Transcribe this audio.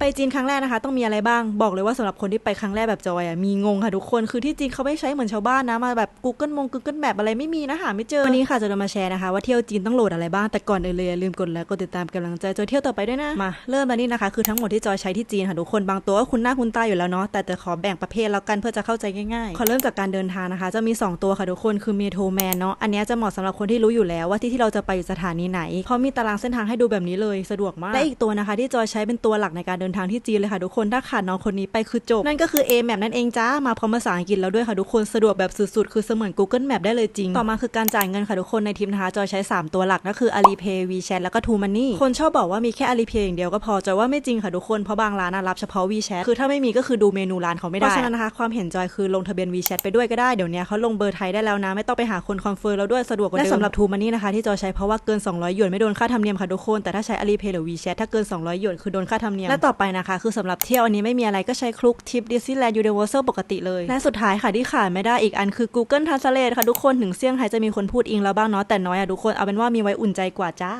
ไปจีนครั้งแรกนะคะ ต้องมีอะไรบ้างบอกเลยว่าสำหรับคนที่ไปครั้งแรกแบบจอยอะมีงงค่ะทุกคนคือที่จีนเขาไม่ใช้เหมือนชาวบ้านนะมาแบบ Google มง Google แบบอะไรไม่มีนะหาไม่เจอวันนี้ค่ะจะมาแชร์นะคะว่าเที่ยวจีนต้องโหลดอะไรบ้างแต่ก่อนอื่นเลยอย่าลืมกดไลค์กดติดตามกำลังใจจอยเที่ยวต่อไปด้วยนะมาเริ่มมานี่นะคะ คือทั้งหมดที่จอยใช้ที่จีนค่ะทุกคนบางตัวก็คุณหน้าคุณตาอยู่แล้วเนาะแต่จะขอแบ่งประเภทแล้วกันเพื่อจะเข้าใจง่ายๆขอเริ่มจากการเดินทางนะคะ จะมี 2 ตัวค่ะทุกคนคือเมโทรแมนเนาะอันเนี้ยจะเหมาะสำหรับคนที่รู้อยู่แล้วว่าที่ที่เราจะไปอยู่สถานีไหนเพราะมีตารางเส้นทางให้ดูแบบนี้เลยสะดวกมากและอีกตัวนะคะที่จอยใช้เป็นตัวหลักในการเดินทางที่จีนเลยค่ะทุกคนถ้าขาดน้องคนนี้ไปคือจบ นั่นก็คือ A Map นั่นเองจ้ามาพร้อมภาษาอังกฤษแล้วด้วยค่ะทุกคนสะดวกแบบสุดๆ คือเสมือน Google Map ได้เลยจริง ต่อมาคือการจ่ายเงินค่ะทุกคนในทีมนะคะจอยใช้ 3 ตัวหลักก็คือ Alipay WeChat แล้วก็ True Money คนชอบบอกว่ามีแค่ Alipay อย่างเดียวก็พอจอยว่าไม่จริงค่ะทุกคนเพราะบางร้านน่ะรับเฉพาะ WeChat คือถ้าไม่มีก็คือดูเมนูร้านเขาไม่ได้เพราะฉะนั้นนะคะความเห็นจอยคือลงทะเบียน WeChat ไปด้วยก็ได้เดี๋ยวนี้เขาลงเบอร์ไทยได้แล้วนะไม่ต้องไปหาคนคอนเฟิร์มแล้วด้วยสะดวกกว่าเดิมและสำหรับ True Money นะคะที่จอยใช้เพราะว่าเกิน 200หยวนไม่โดนค่าธรรมเนียมค่ะทุกคนแต่ถ้าใช้ Alipay หรือ WeChat ถ้าเกิน 200หยวนคือโดนค่าธรรมเนียมและต่อไปนะคะ คือสำหรับเที่ยวอันนี้ไม่มีอะไรก็ใช้คลุกทิปดิสนีย์แลนด์ยูนิเวอร์แซลปกติเลย และสุดท้ายค่ะที่ขาดไม่ได้อีกอันคือ Google Translate ค่ะทุกคนถึงเซี่ยงไฮ้จะมีคนพูดอิงแล้วบ้างเนาะแต่น้อยอะทุกคนเอาเป็นว่ามีไว้อุ่นใจกว่าจ้า